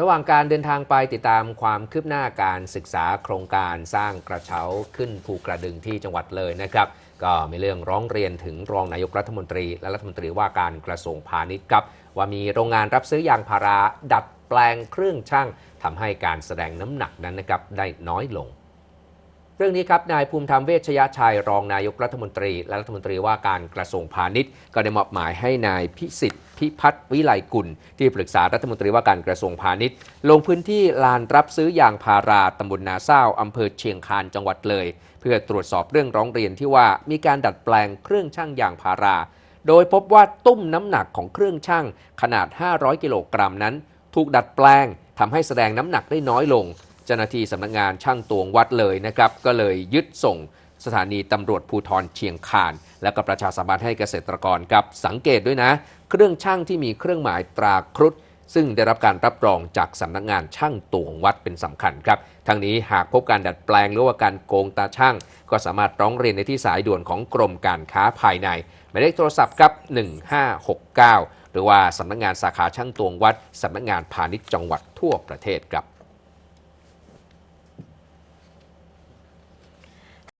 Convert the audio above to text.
ระหว่างการเดินทางไปติดตามความคืบหน้าการศึกษาโครงการสร้างกระเช้าขึ้นภูกระดึงที่จังหวัดเลยนะครับ ก็มีเรื่องร้องเรียนถึงรองนายกรัฐมนตรี และรัฐมนตรีว่าการกระทรวงพาณิชย์ครับว่ามีโรงงานรับซื้อยางพาราดัดแปลงเครื่องช่างทำให้การแสดงน้ำหนักนั้นนะครับได้น้อยลง เรื่องนี้ครับนายภูมิธรรมเวชยชัยรองนายกรัฐมนตรี และรัฐมนตรีว่าการกระทรวงพาณิชย์ ก็ได้มอบหมายให้นายพิสิทธิ์พิพัฒน์วิไลกุล ที่ปรึกษารัฐมนตรีว่าการกระทรวงพาณิชย์ ลงพื้นที่ลานรับซื้อยางพาราตำบลนาเศร้าอำเภอเชียงคานจังหวัดเลย เพื่อตรวจสอบเรื่องร้องเรียนที่ว่ามีการดัดแปลงเครื่องช่างยางพารา โดยพบว่าตุ้มน้ำหนักของเครื่องช่างขนาด 500 กิโลกรัมนั้น ถูกดัดแปลงทำให้แสดงน้ำหนักได้น้อยลง จ้าหน้าที่สำนักงานช่างตวงวัดเลยนะครับ ก็เลยยึดส่งสถานีตำรวจภูธรเชียงคาน และก็ประชาสัมพันธ์ให้เกษตรกรครับ สังเกตด้วยนะ เครื่องช่างที่มีเครื่องหมายตราครุฑซึ่งได้รับการรับรองจากสำนักงานช่างตวงวัดเป็นสำคัญครับ ทั้งนี้หากพบการดัดแปลงหรือว่าการโกงตาช่าง ก็สามารถร้องเรียนในที่สายด่วนของกรมการค้าภายในหมายเลขโทรศัพท์ครับ 1569 หรือว่าสำนักงานสาขาช่างตวงวัดสำนักงานพาณิชย์จังหวัดทั่วประเทศครับ